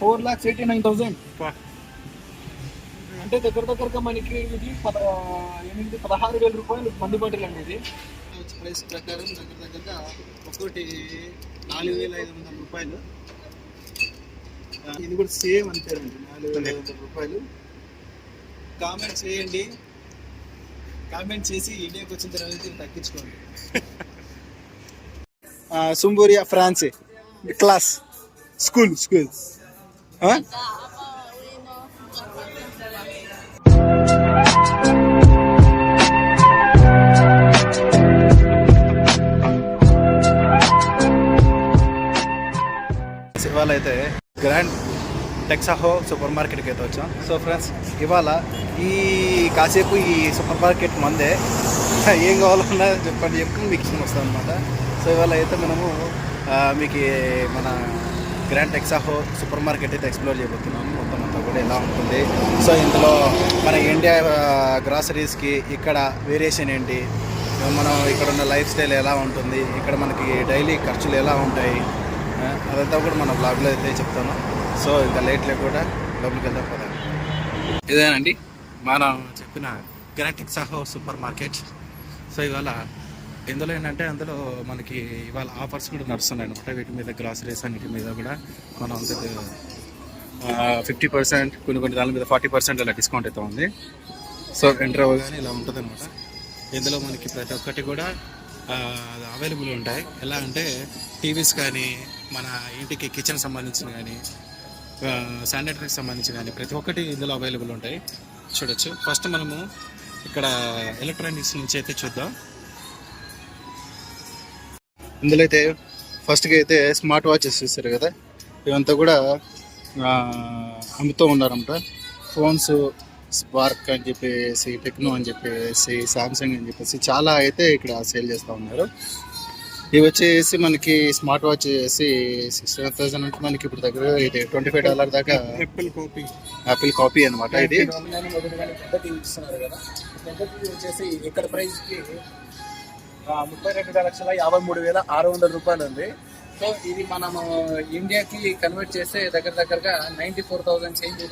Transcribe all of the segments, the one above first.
Four lakhs eighty nine thousand. అంటే దగ్గర దగ్గరగా మనకి ఇది పద ఎనిమిది పదహారు వేల రూపాయలు మందు బాటిల్ అండి ఇది ప్రైస్ ప్రకారం దగ్గర దగ్గరగా ఒక్కోటి నాలుగు వేల ఐదు వందల రూపాయలు. ఇది కూడా సేమ్ అంతేనండి నాలుగు వేల ఐదు వందల రూపాయలు. కామెంట్ చేయండి. కామెంట్ చేసి ఇండియాకి వచ్చిన తర్వాత తగ్గించుకోండి. సుంబూరియా ఫ్రాన్స్. క్లాస్. స్కూల్. స్కూల్ ఇవాళ అయితే గ్రాండ్ టెక్సాహో సూపర్ మార్కెట్కి అయితే వచ్చాం. సో ఫ్రెండ్స్ ఇవాళ ఈ కాసేపు ఈ సూపర్ మార్కెట్ మందే ఏం కావాలన్నా చెప్పండి చెప్పి మీకు ఇష్టం వస్తుంది అనమాట సో ఇవాళ అయితే మనము మీకు మన గ్రాండ్ టెక్సాహో సూపర్ మార్కెట్ అయితే ఎక్స్ప్లోర్ చేయబోతున్నాము మొత్తం అంతా కూడా ఎలా ఉంటుంది? సో ఇందులో మన ఇండియా గ్రాసరీస్కి ఇక్కడ వేరియేషన్ ఏంటి? మనం ఇక్కడ ఉన్న లైఫ్ స్టైల్ ఎలా ఉంటుంది? ఇక్కడ మనకి డైలీ ఖర్చులు ఎలా ఉంటాయి? అదంతా కూడా మన బ్లాగ్లో అయితే చెప్తాను. సో ఇంకా లేట్ లేకుండా లోపలికి వెళ్దాం పదా. ఇదేనండి? మనం చెప్పిన గ్రాంటిక్ సహో సూపర్ మార్కెట్ సో ఇవాళ ఇందులో ఏంటంటే అందులో మనకి ఇవాళ ఆఫర్స్ కూడా నడుస్తున్నాయి అనమాట వీటి మీద గ్రాసరీస్ అన్నిటి మీద కూడా మనం ఫిఫ్టీ పర్సెంట్ కొన్ని కొన్ని దాని మీద ఫార్టీ పర్సెంట్ అలా డిస్కౌంట్ అయితే ఉంది. సో ఎంటర్ అవ్వగానే ఇలా ఉంటుంది అనమాట ఇందులో మనకి ప్రతి ఒక్కటి కూడా అవైలబుల్ ఉంటాయి. ఎలా అంటే టీవీస్ కానీ మన ఇంటికి కిచెన్ సంబంధించిన కానీ శానిటరీకి సంబంధించిన కానీ ప్రతి ఒక్కటి ఇందులో అవైలబుల్ ఉంటాయి. చూడొచ్చు. ఫస్ట్ మనము ఇక్కడ ఎలక్ట్రానిక్స్ నుంచి అయితే చూద్దాం. ఇందులో అయితే ఫస్ట్గా అయితే స్మార్ట్ వాచెస్ చూస్తారు కదా ఇవంతా కూడా అమ్ముతూ ఉన్నారన్నమాట ఫోన్స్ స్పార్క్ అని చెప్పేసి టెక్నో అని చెప్పేసి సామ్సంగ్ అని చెప్పేసి చాలా అయితే ఇక్కడ సేల్ చేస్తూ ఉన్నారు. ఇవి వచ్చేసి మనకి స్మార్ట్ వాచ్ చేసి సిక్స్ సెవెన్ థౌసండ్ అంటే మనకి ఇప్పుడు దగ్గర ఇది ట్వంటీ ఫైవ్ డాలర్ దాకా యాపిల్ కాపీ యాపిల్ కాపీ అనమాట ఇది. వచ్చేసి ఇక్కడ ప్రైస్కి ఆ, ముప్పై రెండు లక్షల యాభై మూడు వేల ఆరు వందల రూపాయలు ఉంది. సో ఇది మనము ఇండియాకి కన్వర్ట్ చేస్తే దగ్గర దగ్గరగా నైన్టీ ఫోర్ థౌసండ్ చేంజ్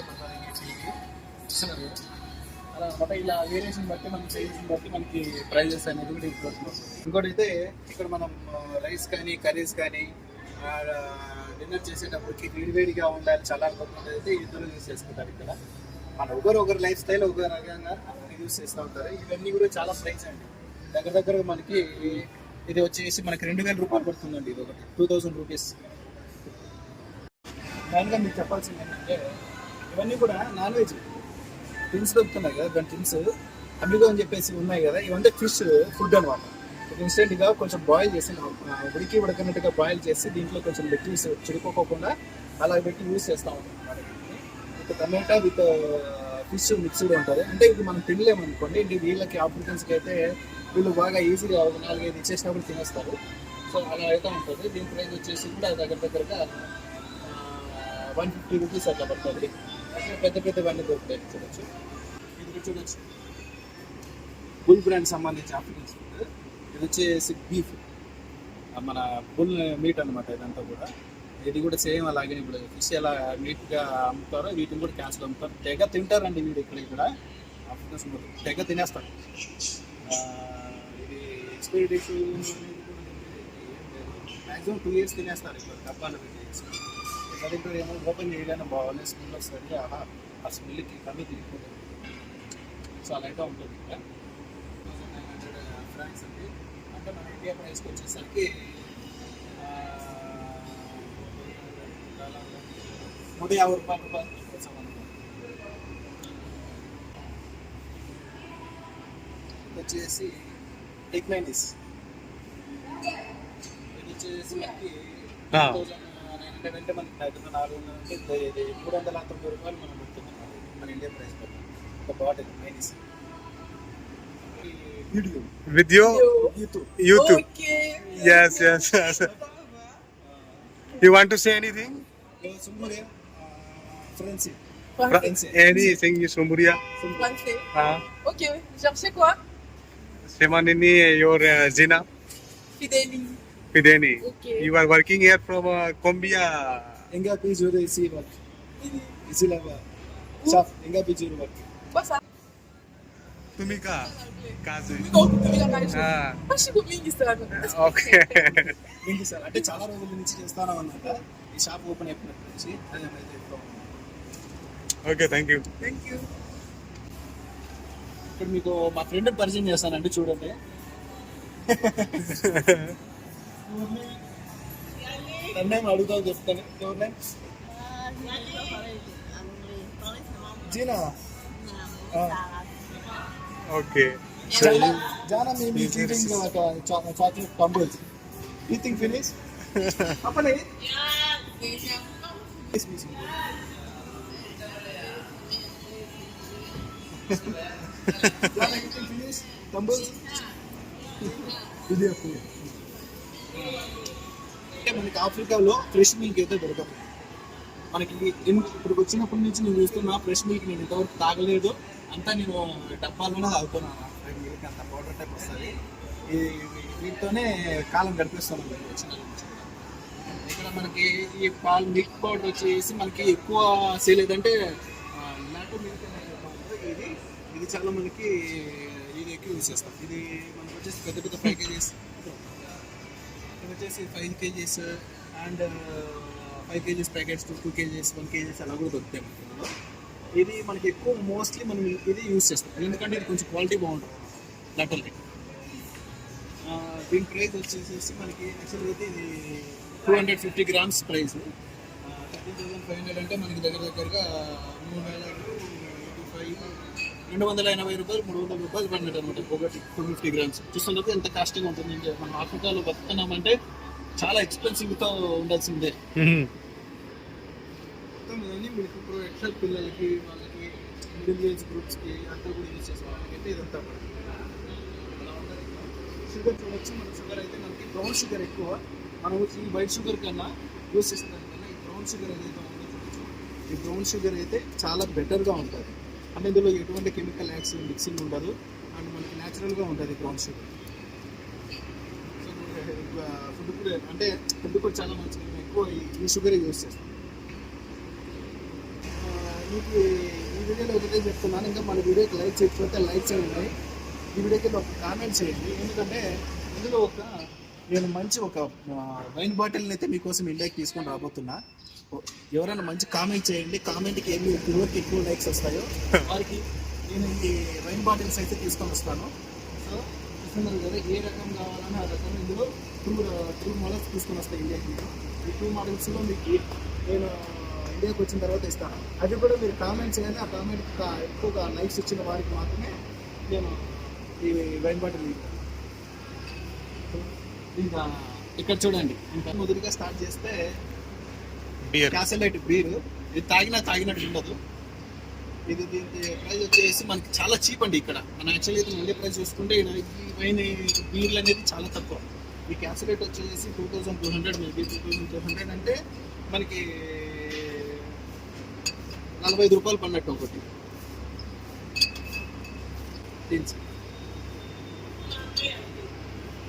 ఇస్తున్నారు అలా అనమాట ఇలా వేరియేషన్ బట్టి మనం సైజ్ బట్టి మనకి ప్రైజెస్ అనేది కూడా ఇప్పుడు ఇంకోటి అయితే ఇక్కడ మనం రైస్ కానీ కర్రీస్ కానీ డిన్నర్ చేసేటప్పటికి వేడివేడిగా ఉండాలి చల్లారిపోతుంది అయితే ఇద్దరు యూస్ చేసుకుంటారు ఇక్కడ. మన ఒకరు ఒకరు లైఫ్ స్టైల్ ఒక రకంగా యూస్ చేస్తూ ఉంటారు. ఇవన్నీ కూడా చాలా ప్రైస్ అండి. దగ్గర దగ్గర మనకి ఇది వచ్చేసి మనకి రెండు వేల రూపాయలు పడుతుందండి ఇది ఒకటి. టూ థౌజండ్ రూపీస్ దానిగా మీకు చెప్పాల్సింది ఏంటంటే ఇవన్నీ కూడా నాన్ వెజ్ టిన్స్ దొరుకుతున్నాయి కదా దాని టిన్స్ అమిగో అని చెప్పేసి ఉన్నాయి కదా ఇవంతా ఫిష్ ఫుడ్ అనమాట ఇన్స్టెంట్గా కొంచెం బాయిల్ చేసి ఉడికి ఉడకనట్టుగా బాయిల్ చేసి దీంట్లో కొంచెం పెట్టి చిడుకోకుండా అలా పెట్టి యూస్ చేస్తూ ఉంటాం. With tomato with fish mixed ఉంటుంది అంటే ఇది మనం తినలేము అనుకోండి ఇది వీళ్ళకి ఆఫ్రికన్స్కి అయితే వీళ్ళు బాగా ఈజీగా ఒక నాలుగైదు ఇచ్చేసినప్పుడు తినేస్తారు. సో అలా అయితే ఉంటుంది. దీని ప్రైస్ వచ్చేసి కూడా దగ్గర దగ్గరగా వన్ ఫిఫ్టీ రూపీస్ అట్లా పడుతుంది. అట్లా పెద్ద పెద్దవన్నీ దొరుకుతాయి చూడొచ్చు. ఇది చూడొచ్చు. బుల్ బ్రాండ్ సంబంధించి ఆఫ్రికన్స్ ఫుడ్ ఇది వచ్చేసి బీఫ్. మన బుల్ మీట్ అనమాట ఇదంతా కూడా. ఇది కూడా సేమ్ అలాగే ఇప్పుడు ఫిష్ ఎలా నీట్గా అమ్ముతారో వీటిని కూడా క్యాన్సిల్ అమ్ముతారు. తెగ తింటారండి వీడు ఇక్కడ ఇక్కడ ఆఫ్రికన్స్ తెగ తినేస్తారు. Expiry date maximum two years తినేస్తారు ఇక్కడ డబ్బాలు పెట్టి ఇక్కడ ఇక్కడ ఏమో ఓపెన్ చేయగానే బాగానే స్మెల్ వస్తుంది. ఆహా ఆ స్మెల్కి కన్ను తిరిగిపోతుంది. సో అలా అయితే ఉంటుంది ఇక్కడ. ఫ్రాంక్స్ అండి. అంటే మన ఇండియా ప్రైస్కి వచ్చేసరికి నూట యాభై రూపాయల రూపాయలు వచ్చేసి ఎగ్ మైనీస్ ఇది వచ్చేసి మనకి. నైన్ అంటే మనకి దగ్గర నాలుగు వందలు అంటే మూడు వందల తొంభై రూపాయలు మనం పెడుతున్నాం మన ఇండియా ప్రైస్ ఒక bottle mayonnaise video. Video? YouTube youtube. yes yes yes. You want to say anything? సుమ్మరే friends ah. Ok, cherchez quoi Semanini your uh, Zina Fidélie. Fideni Okay. you are working here from uh, Combia ఎంగా please your see work Isilaga. Chef, inga bijuru work. Kwa sa? tumika kazi Tumika tumika kaisho. Ah. Mashigo mingi sana. Okay ఏంటి sir అంటే చాలా రోజుల నుంచి చేస్తాను అన్నమాట ఈ shop open అయిపోయినప్పటి నుంచి అదే మరి చెప్తా ఉన్నాను. Okay thank you Thank you. ఇప్పుడు మీకు మా ఫ్రెండ్ పరిచయం చేస్తానండి చూడండి తన్నే అడుగుతావు చెప్తాను ఎవరినే జీనా ఓకే జానా జానా మేబీ చీటింగ్ ఒక చాక్లెట్ పంపుల్స్ యూ థింక్ ఫినిష్ అప్పనే జానా ఇది అంటే మనకి ఆఫ్రికాలో ఫ్రెష్ మిల్క్ అయితే దొరకదు. మనకి ఇప్పుడు వచ్చినప్పటి నుంచి నేను చూస్తున్నా ఫ్రెష్ మిల్క్ నేను ఇంతవరకు తాగలేదు. అంతా నేను డబ్బాలోనే తాగుతున్నాను మిల్క్ అంత పౌడర్ టైప్ వస్తుంది. ఈ వీటితోనే కాలం గడిపిస్తున్నాను వచ్చిన ఇక్కడ మనకి ఈ పాలు మిల్క్ పౌడర్ వచ్చేసి మనకి ఎక్కువ సేల్ ఏదంటే నాటు మిల్క్ ఇది చాలా మనకి ఇది ఎక్కువ యూజ్ చేస్తాం. ఇది మనకు వచ్చేసి పెద్ద పెద్ద ప్యాకేజెస్ ఇవి వచ్చేసి five KGs and five KGs packets two two KGs one KGs అలా కూడా దొరుకుతాయి మనకి ఇది మనకి ఎక్కువ మోస్ట్లీ మనం ఇది యూస్ చేస్తాం. ఎందుకంటే ఇది కొంచెం క్వాలిటీ బాగుంటుంది. లెటర్లీ దీని ప్రైస్ వచ్చేసి మనకి యాక్చువల్గా అయితే ఇది two hundred fifty grams price thirty thousand five hundred అంటే మనకి దగ్గర దగ్గరగా మూడు వేల రెండు వందల ఎనభై రూపాయలు మూడు వందల రూపాయలు పడినట్టు అనమాట. ఒకటి టూ ఫిఫ్టీ గ్రామ్స్ చూస్తున్నప్పుడు ఎంత కాస్టింగ్ ఉంటుంది ఇంకా మనం ఆఫ్రికాలో బతుకుతున్నామంటే చాలా ఎక్స్పెన్సివ్తో ఉండాల్సిందే. మొత్తం ఇవన్నీ మీకు ఇప్పుడు ఎక్సెల్ పిల్లలకి వాళ్ళకి మిడిల్ ఏజ్ గ్రూప్స్కి అంతా కూడా యూజ్ చేసే వాళ్ళకైతే ఇదంతా కూడా షుగర్ చూడొచ్చు మన షుగర్ అయితే మనకి బ్రౌన్ షుగర్ ఎక్కువ. మనం ఈ వైట్ షుగర్ కన్నా యూస్ చేసిన దానికన్నా ఈ బ్రౌన్ షుగర్ ఏదైతే ఉందో చూడొచ్చు. ఈ బ్రౌన్ షుగర్ అయితే చాలా బెటర్గా ఉంటుంది. అంటే ఇందులో ఎటువంటి కెమికల్ యాక్స్ మిక్సింగ్ ఉండదు. అండ్ మనకి న్యాచురల్గా ఉంటుంది గ్రౌండ్ షుగర్ ఫుడ్ కూడా అంటే ఫుడ్ కూడా చాలా మంచిది. మేము ఎక్కువ ఈ- షుగర్ యూస్ చేస్తాం. మీకు ఈ వీడియోలో ఒకటే చెప్తున్నాను. ఇంకా మన వీడియోకి లైక్ చేయకపోతే లైక్ చేయండి. ఈ వీడియోకి ఒక కామెంట్ చేయండి. ఎందుకంటే ఇందులో ఒక నేను మంచి ఒక వైన్ బాటిల్ని అయితే మీకోసం ఇండియాకి తీసుకొని రాబోతున్నా. ఎవరైనా మంచి కామెంట్ చేయండి. కామెంట్కి ఏమి ఎవరికి ఎక్కువ లైక్స్ వస్తాయో వారికి నేను ఈ వైన్ బాటిల్స్ అయితే తీసుకొని వస్తాను. సో చూస్తున్నారు కదా ఏ రకం కావాలని ఆ రకం ఇందులో టూ టూ మోడల్స్ తీసుకొని వస్తాయి ఇండియాకి ఈ టూ మోడల్స్లో మీకు నేను uh, ఇండియాకి వచ్చిన తర్వాత ఇస్తాను. అది కూడా మీరు కామెంట్ చేయాలి. ఆ కామెంట్ ఎక్కువగా లైక్స్ ఇచ్చిన వారికి మాత్రమే నేను ఈ వైన్ బాటిల్ ఇంకా ఇక్కడ చూడండి. ఇంకా మొదటిగా స్టార్ట్ చేస్తే బియర్ క్యాసలైట్ బీర్. ఇది తాగినా తాగినట్టు ఉండదు. ఇది దీని ప్రైస్ వచ్చేసి మనకి చాలా చీప్ అండి ఇక్కడ. మన యాక్చువల్లీ అయితే మండే ప్రైస్ చూసుకుంటే పైన ఈ వైన్ బీర్లు అనేది చాలా తక్కువ. ఈ క్యాసలైట్ వచ్చేసి two thousand two hundred maybe two thousand two hundred అంటే మనకి నలభై ఐదు రూపాయలు పడినట్టు ఒకటి. టీన్స్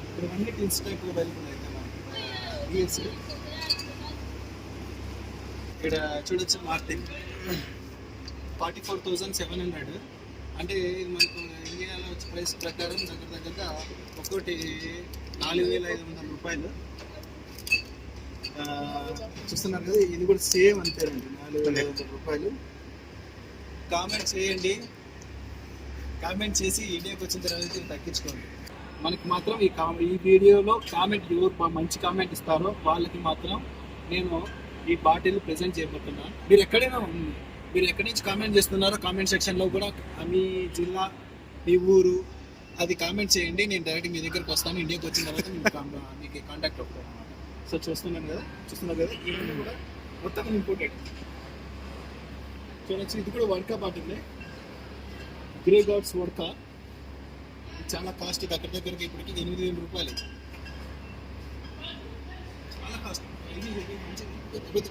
ఇక్కడ అన్ని టీన్స్ టైప్ అవైలబుల్ అయితే మనకి. ఇక్కడ చూడొచ్చు Martin forty four thousand seven hundred. అంటే మనకు ఇండియాలో వచ్చే ప్రైస్ ప్రకారం దగ్గర దగ్గరగా ఒక్కోటి నాలుగు వేల ఐదు వందల రూపాయలు. చూస్తున్నారు కదా ఇది కూడా సేమ్ అంతేనండి నాలుగు వేల ఐదు వందల రూపాయలు. కామెంట్ చేయండి. కామెంట్ చేసి ఇండియాకి వచ్చిన తర్వాత తగ్గించుకోండి. మనకి మాత్రం ఈ కా ఈ వీడియోలో కామెంట్ ఎవరు మంచి కామెంట్ ఇస్తారో వాళ్ళకి మాత్రం నేను ఈ బాటిల్ ప్రెజెంట్ చేయబోతున్నాను మీరు ఎక్కడైనా ఉంది మీరు ఎక్కడి నుంచి కామెంట్ చేస్తున్నారో కామెంట్ సెక్షన్లో కూడా మీ జిల్లా మీ ఊరు అది కామెంట్ చేయండి. నేను డైరెక్ట్ మీ దగ్గరకు వస్తాను. ఇండియాకి వచ్చిన తర్వాత మీకు మీకు కాంటాక్ట్ అవుతాను సో చూస్తున్నాను కదా చూస్తున్నారు కదా ఇవన్నీ కూడా మొత్తం ఇంపోర్టెడ్ చూడొచ్చు ఇది కూడా vodka bottle Grey Goose vodka. చాలా కాస్ట్ దగ్గర దగ్గరకి ఇప్పటికి ఎనిమిది వేల రూపాయలు చాలా కాస్ట్ ఇది ఇది మంచిది పెద్ద పెద్ద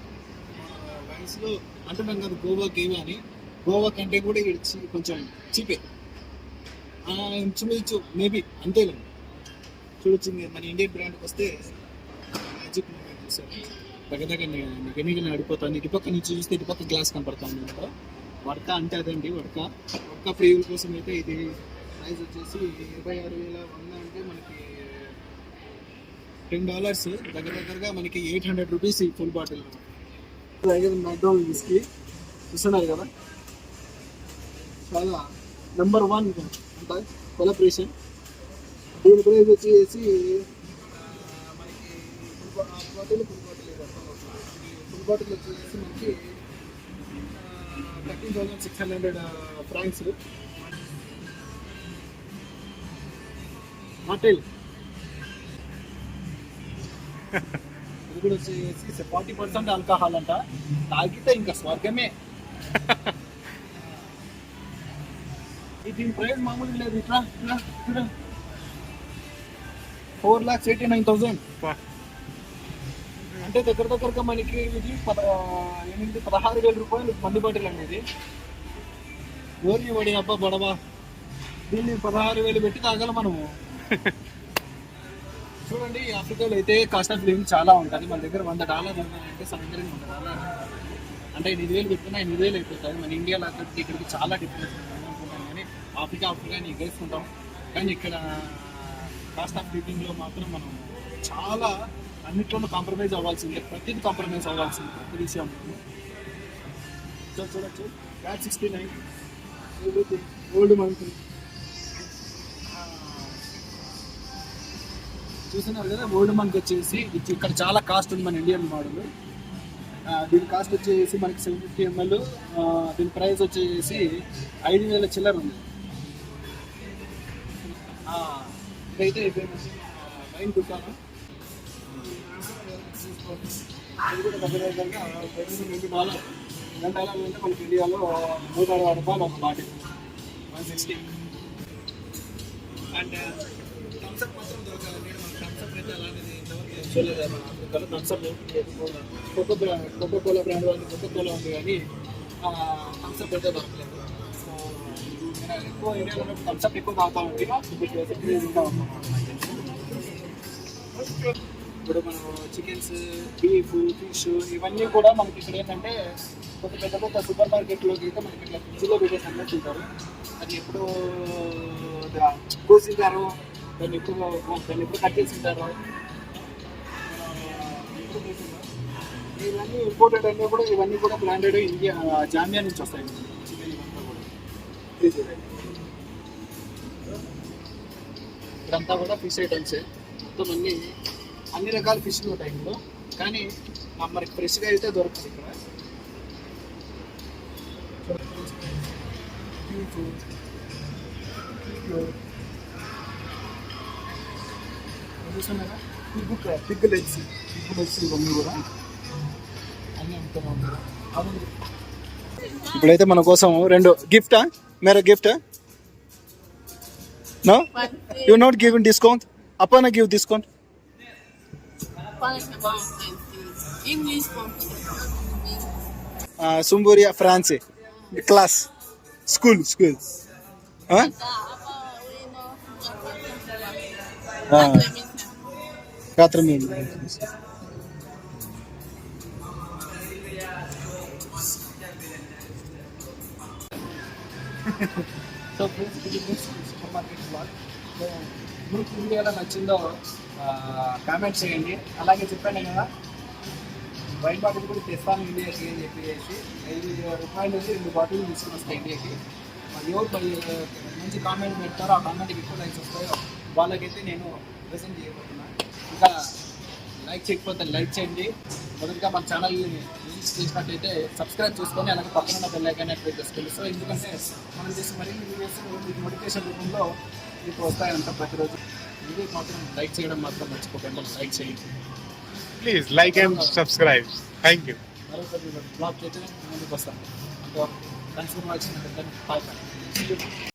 వయసులో అంటున్నాం కదా గోవా ఏమి అని. గోవా కంటే కూడా ఇక్కడ కొంచెం చీపే. ఇంచుమించు మేబీ అంతేలేండి. చూడొచ్చు మన ఇండియన్ బ్రాండ్కి వస్తే మ్యాజిక్ మూమెంట్ చూసారు దగ్గర దగ్గర నిగనిగ ఇటు పక్క నుంచి చూస్తే ఇటు పక్క గ్లాస్ కనపడుతుంది ఇంకా వడక అంటే అదండి వడక. వడక ఫ్రీ కోసం అయితే ఇది ప్రైస్ వచ్చేసి ఇరవై ఆరు వేల వంద అంటే మనకి టెన్ డాలర్స్ దగ్గర దగ్గరగా మనకి ఎయిట్ హండ్రెడ్ రూపీస్ ఈ ఫుల్ బాటిల్. దగ్గర విస్కీ చూస్తున్నారు కదా? చాలా నెంబర్ వన్ అంటే కొలబ్రేషన్ దీని ప్రైస్ వచ్చేసి మనకి bottle full bottle full bottle వచ్చేసి మనకి thirteen thousand six hundred francs bottle ఇది కూడా వచ్చేసి ఫార్టీ పర్సెంట్ ఆల్కహాల్ అంట. తాగితే ఇంకా స్వర్గమే. దీని ప్రైస్ మామూలుగా లేదు. ఇట్లా ఇట్లా four lakhs eighty nine thousand. అంటే దగ్గర దగ్గరగా మనకి ఇది పద ఎనిమిది పదహారు వేల రూపాయలు మందు బాటిల్ అనేది. ఓరి వడి అబ్బా బడవా దీన్ని పదహారు వేలు పెట్టి తాగాలి మనము. చూడండి ఆఫ్రికాలో అయితే కాస్ట్ ఆఫ్ లివింగ్ చాలా ఉంటుంది. మన దగ్గర వంద డాలర్లు ఉన్నాయంటే సాయంత్రం వంద డాలర్ అంటే ఎనిమిది వేలు పెట్టినా ఎనిమిది వేలు అయిపోతుంది మన ఇండియాలో అక్కడికి ఇక్కడికి చాలా డిఫరెన్స్ అనుకుంటాం కానీ ఆఫ్రికా ఆఫ్రికా అని ఎగేసుకుంటాం. కానీ ఇక్కడ కాస్ట్ ఆఫ్ లివింగ్లో మాత్రం మనం చాలా అన్నిట్లోనూ కాంప్రమైజ్ అవ్వాల్సిందే ప్రతిదీ కాంప్రమైజ్ అవ్వాల్సిందే ప్రతి విషయం చూడొచ్చు. Vat sixty nine Old Monk చూస్తున్నారు కదా ఓల్డ్ మంక్ వచ్చేసి ఇక్కడ చాలా కాస్ట్ ఉంది మన ఇండియన్ మోడల్ దీని కాస్ట్ వచ్చేసి మనకి సెవెన్ ఫిఫ్టీ ఎంఎల్ దీని ప్రైస్ వచ్చేసి ఐదు వేల చిల్లర ఉంది. ఇదైతే ఫేమస్ వైన్ దుకాణం. ఇది కూడా దగ్గర దగ్గరగా రెండు రెండు అంటే మనకి ఇండియాలో నూట అరవై రూపాయలు ఒక బాటిల్. వన్ సిక్స్టీ అండ్ చూడలేదు మన Thums Up Coca brand Coca Cola brand వాళ్ళు కోకో కోలా ఉంది కానీ థమ్స్అప్ అయితే దొరకలేదు. సో ఎక్కువ ఇండియాలో ఉన్నప్పుడు థమ్స్అప్ ఎక్కువ తాగుతా ఉంది ఇప్పుడు మనం చికెన్స్ బీఫ్ ఫిష్ ఇవన్నీ కూడా మనకి ఇక్కడ ఏంటంటే కొంత పెద్ద పెద్ద సూపర్ మార్కెట్లోకి అయితే మనకి ఇట్లా ఫ్రిడ్జ్లో పెట్టేసి అమ్మేస్తుంటారు అది ఎప్పుడు కోసింటారు దాన్ని ఎప్పుడు దాన్ని ఎప్పుడు కట్టేసింటారు ఇవన్నీ ఇంపోర్టెడ్ అన్నీ కూడా ఇవన్నీ కూడా బ్రాండెడ్ ఇండియా జామియా నుంచి వస్తాయి. చికెన్ కూడా ఇదంతా కూడా ఫిష్ ఐటమ్సే మొత్తం అన్ని అన్ని రకాల ఫిష్లు ఉంటాయి ఇందులో. కానీ మనకి ఫ్రెష్గా అయితే దొరుకుతుంది ఇక్కడ. చూస్తున్నారా pig pig legs pig legs ఇవన్నీ కూడా అన్నీ అమ్ముతున్నాం అవును ఇప్పుడైతే మన కోసం రెండు గిఫ్టా మేరా గిఫ్టా no you not give discount అప్పన give discount సుంబూరియా ఫ్రాన్సీ క్లాస్ స్కూల్ స్కూల్ ఆ మేము సో ఫ్రెండ్స్ ఇది సూపర్ మార్కెట్ బ్లాగ్ సో మీకు వీడియో ఎలా నచ్చిందో కామెంట్ చేయండి. అలాగే చెప్పాను కదా. వైట్ బాటిల్ కూడా తెస్తాను ఇండియాకి అని చెప్పేసి ఐదు రూపాయలు నుంచి రెండు బాటిల్ తీసుకుని వస్తాయి ఇండియాకి. మరి ఎవరు మంచి కామెంట్ పెడతారో ఆ కామెంట్కి ఎక్కువ లైక్స్ వస్తాయో వాళ్ళకైతే నేను ప్రజెంట్ చేయబోతున్నాను ఇంకా లైక్ చేయకపోతే లైక్ చేయండి. మొదటిగా మన ఛానల్ని విజిట్ చేసినట్టయితే సబ్స్క్రైబ్ చేసుకొని అలాగే పక్కన ఉన్న బెల్ ఐకాన్ యాక్టివేట్ చేసుకోండి. సో ఎందుకంటే మనం చేసే మరిన్ని వీడియోస్ మీకు నోటిఫికేషన్ రూపంలో మీకు వస్తాయంట ప్రతిరోజు. ఇది మాత్రం లైక్ చేయడం మాత్రం మర్చిపోకండి. లైక్ చేయండి. Please like and subscribe thank you blog అయితే ముందుకు వస్తాను. అంతవరకు థ్యాంక్స్ ఫర్ వాచింగ్ బాయ్